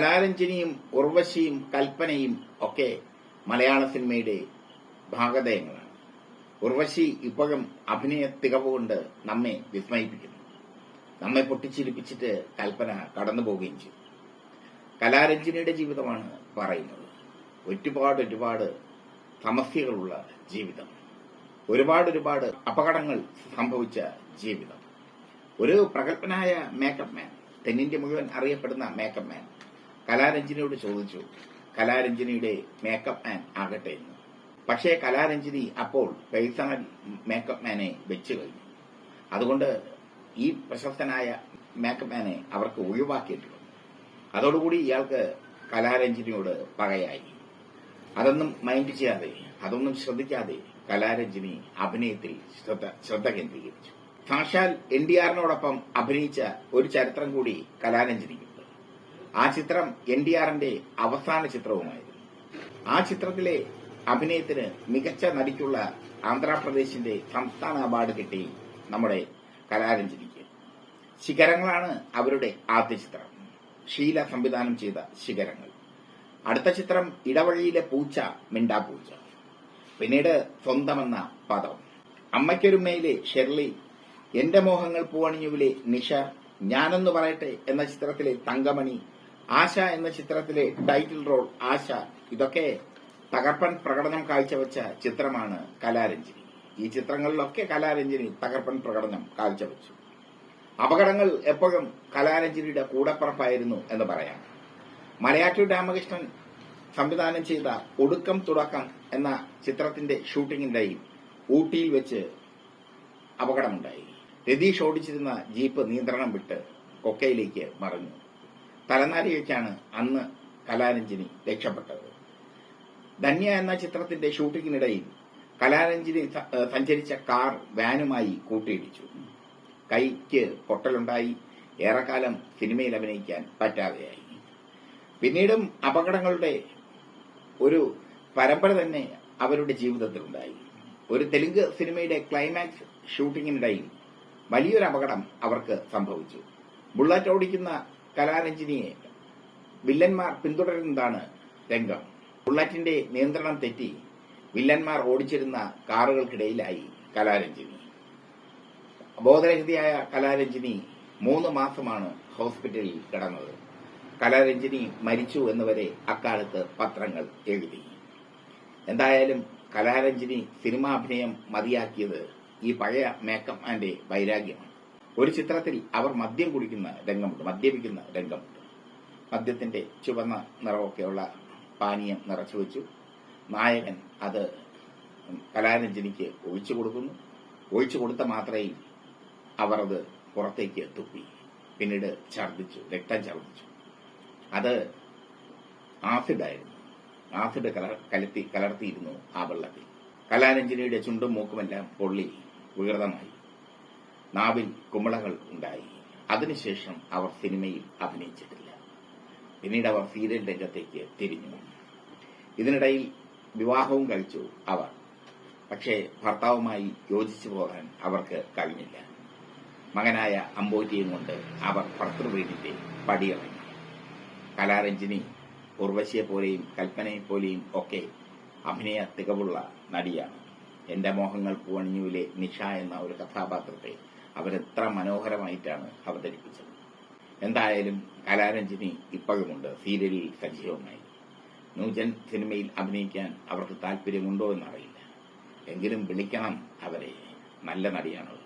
കലാരഞ്ജനിയും ഉർവശിയും കൽപ്പനയും ഒക്കെ മലയാള സിനിമയുടെ ഭാഗതയങ്ങളാണ് ഉർവശി ഇപ്പോഴും അഭിനയ തികവുകൊണ്ട് നമ്മെ വിസ്മയിപ്പിക്കുന്നു. നമ്മെ പൊട്ടിച്ചിരിപ്പിച്ചിട്ട് കൽപ്പന കടന്നു പോവുകയും ചെയ്തു. കലാരഞ്ജനിയുടെ ജീവിതമാണ് പറയുന്നത്. ഒരുപാട് ഒരുപാട് സമസ്യകളുള്ള ജീവിതം. ഒരുപാട് ഒരുപാട് അപകടങ്ങൾ സംഭവിച്ച ജീവിതം. ഒരു പ്രഗത്ഭനായ മേക്കപ്പ് മാൻ തെന്നിന്ത്യ മുഴുവൻ അറിയപ്പെടുന്ന മേക്കപ്പ് മാൻ കലാരഞ്ജനിയോട് ചോദിച്ചു. കലാരഞ്ജനിയുടെ മേക്കപ്പ് മാൻ ആകട്ടെ എന്ന്. പക്ഷേ കലാരഞ്ജനി അപ്പോൾ പേഴ്സണൽ മേക്കപ്പ് മാനെ വെച്ചു കഴിഞ്ഞു. അതുകൊണ്ട് ഈ പ്രശസ്തനായ മേക്കപ്പ് മാനെ അവർക്ക് ഒഴിവാക്കിയിട്ടുണ്ട് അതോടുകൂടി ഇയാൾക്ക് കലാരഞ്ജനിയോട് പകയായി. അതൊന്നും മൈൻഡ് ചെയ്യാതെ അതൊന്നും ശ്രദ്ധിക്കാതെ കലാരഞ്ജനി അഭിനയത്തിൽ ശ്രദ്ധ ശ്രദ്ധ കേന്ദ്രീകരിച്ചു. സാക്ഷാൽ എൻ ഡി ആറിനോടൊപ്പം അഭിനയിച്ച ഒരു ചരിത്രം കൂടി കലാരഞ്ജനിക്കുണ്ട് ആ ചിത്രം എൻ ഡി ആറിന്റെ അവസാന ചിത്രവുമായിരുന്നു. ആ ചിത്രത്തിലെ അഭിനയത്തിന് മികച്ച നടിക്കുള്ള ആന്ധ്രാപ്രദേശിന്റെ സംസ്ഥാന അവാർഡ് കിട്ടി നമ്മുടെ കലാരഞ്ജനിക്ക്. ശിഖരങ്ങളാണ് അവരുടെ ആദ്യ ചിത്രം. ഷീല സംവിധാനം ചെയ്ത ശിഖരങ്ങൾ. അടുത്ത ചിത്രം ഇടവഴിയിലെ പൂച്ച മിണ്ടാപൂച്ച പിന്നീട് സ്വന്തമെന്ന പദം. അമ്മയ്ക്കൊരുമയിലെ ഷെർലി എന്റെ മോഹങ്ങൾ പൂവണിഞ്ഞുവിലെ നിഷ ഞാനെന്ന് പറയട്ടെ എന്ന ചിത്രത്തിലെ തങ്കമണി ആശ എന്ന ചിത്രത്തിലെ ടൈറ്റിൽ റോൾ ആശ ഇതൊക്കെ തകർപ്പൻ പ്രകടനം കാഴ്ചവെച്ച ചിത്രമാണ് കലാരഞ്ജിനി. ഈ ചിത്രങ്ങളിലൊക്കെ കലാരഞ്ജിനി തകർപ്പൻ പ്രകടനം കാഴ്ചവെച്ചു. അപകടങ്ങൾ എപ്പോഴും കലാരഞ്ജിനിയുടെ കൂടപ്പറപ്പായിരുന്നു എന്ന് പറയാം. മലയാറ്റൂർ രാമകൃഷ്ണൻ സംവിധാനം ചെയ്ത ഒടുക്കം തുടക്കം എന്ന ചിത്രത്തിന്റെ ഷൂട്ടിങ്ങിനിടയിൽ ഊട്ടിയിൽ വെച്ച് അപകടമുണ്ടായി. രതീഷ് ഓടിച്ചിരുന്ന ജീപ്പ് നിയന്ത്രണം വിട്ട് കൊക്കയിലേക്ക് മറിഞ്ഞു. തലനാരി വെച്ചാണ് അന്ന് കലാരഞ്ജിനി രക്ഷപ്പെട്ടത്. ധന്യ എന്ന ചിത്രത്തിന്റെ ഷൂട്ടിങ്ങിനിടയിൽ കലാരഞ്ജിനി സഞ്ചരിച്ച കാർ വാനുമായി കൂട്ടിയിടിച്ചു. കൈക്ക് പൊട്ടലുണ്ടായി. ഏറെക്കാലം സിനിമയിൽ അഭിനയിക്കാൻ പറ്റാതെയായി. പിന്നീടും അപകടങ്ങളുടെ ഒരു പരമ്പര തന്നെ അവരുടെ ജീവിതത്തിലുണ്ടായി. ഒരു തെലുങ്ക് സിനിമയുടെ ക്ലൈമാക്സ് ഷൂട്ടിങ്ങിനിടയിൽ വലിയൊരു അപകടം അവർക്ക് സംഭവിച്ചു. ബുള്ളറ്റ് ഓടിക്കുന്ന കലാരഞ്ജനിയെ വില്ലന്മാർ പിന്തുടരുന്നതാണ് രംഗം. ബുള്ളറ്റിന്റെ നിയന്ത്രണം തെറ്റി വില്ലന്മാർ ഓടിച്ചിരുന്ന കാറുകൾക്കിടയിലായി കലാരഞ്ജിനി. ബോധരഹിതയായ കലാരഞ്ജിനി മൂന്ന് മാസമാണ് ഹോസ്പിറ്റലിൽ കിടന്നത്. കലാരഞ്ജിനി മരിച്ചു എന്നുവരെ അക്കാലത്ത് പത്രങ്ങൾ എഴുതി. എന്തായാലും കലാരഞ്ജിനി സിനിമാഭിനയം മതിയാക്കിയത് ഈ പഴയ മേക്കപ്പ് ആന്റെ വൈരാഗ്യമാണ്. ഒരു ചിത്രത്തിൽ അവർ മദ്യം കുടിക്കുന്ന രംഗമുണ്ട് മദ്യപിക്കുന്ന രംഗമുണ്ട്. മദ്യത്തിന്റെ ചുവന്ന നിറമൊക്കെയുള്ള പാനീയം നിറച്ചു വെച്ചു. നായകൻ അത് കലാരഞ്ജനിക്ക് ഒഴിച്ചു കൊടുക്കുന്നു. ഒഴിച്ചു കൊടുത്ത മാത്രയിൽ അവർ അത് പുറത്തേക്ക് തുപ്പി പിന്നീട് ഛർദ്ദിച്ചു രക്തം ഛർദ്ദിച്ചു. അത് ആസിഡായിരുന്നു ആസിഡ് കലർ കലർത്തി കലർത്തിയിരുന്നു ആ വെള്ളത്തിൽ. കലാരഞ്ജനിയുടെ ചുണ്ടും മൂക്കുമെല്ലാം പൊള്ളി വികൃതമായി. നാവിൽ കുമിളകൾ ഉണ്ടായി. അതിനുശേഷം അവർ സിനിമയിൽ അഭിനയിച്ചിട്ടില്ല. പിന്നീട് അവർ സീരിയൽ രംഗത്തേക്ക് തിരിഞ്ഞു ഇതിനിടയിൽ വിവാഹവും കഴിച്ചു അവർ. പക്ഷേ ഭർത്താവുമായി യോജിച്ചു പോകാൻ അവർക്ക് കഴിഞ്ഞില്ല. മകനായ അമ്പോറ്റിയും കൊണ്ട് അവർ ഭർത്തൃവീടിന്റെ പടിയിറങ്ങി. കലാരഞ്ജിനി ഉർവശിയെ പോലെയും കൽപ്പനയെ പോലെയും ഒക്കെ അഭിനയ തികവുള്ള നടിയാണ്. എന്റെ മോഹങ്ങൾ പൂവണിഞ്ഞുവിലെ നിഷ എന്ന ഒരു കഥാപാത്രത്തെ അവരെത്ര മനോഹരമായിട്ടാണ് അവതരിപ്പിച്ചത്. എന്തായാലും കലാരഞ്ജിനി ഇപ്പോഴുമുണ്ട് സീരിയലിൽ സജീവമായി. ന്യൂജൻ സിനിമയിൽ അഭിനയിക്കാൻ അവർക്ക് താല്പര്യമുണ്ടോ എന്നറിയില്ല. എങ്കിലും വിളിക്കണം അവരെ. നല്ല നടിയാണത്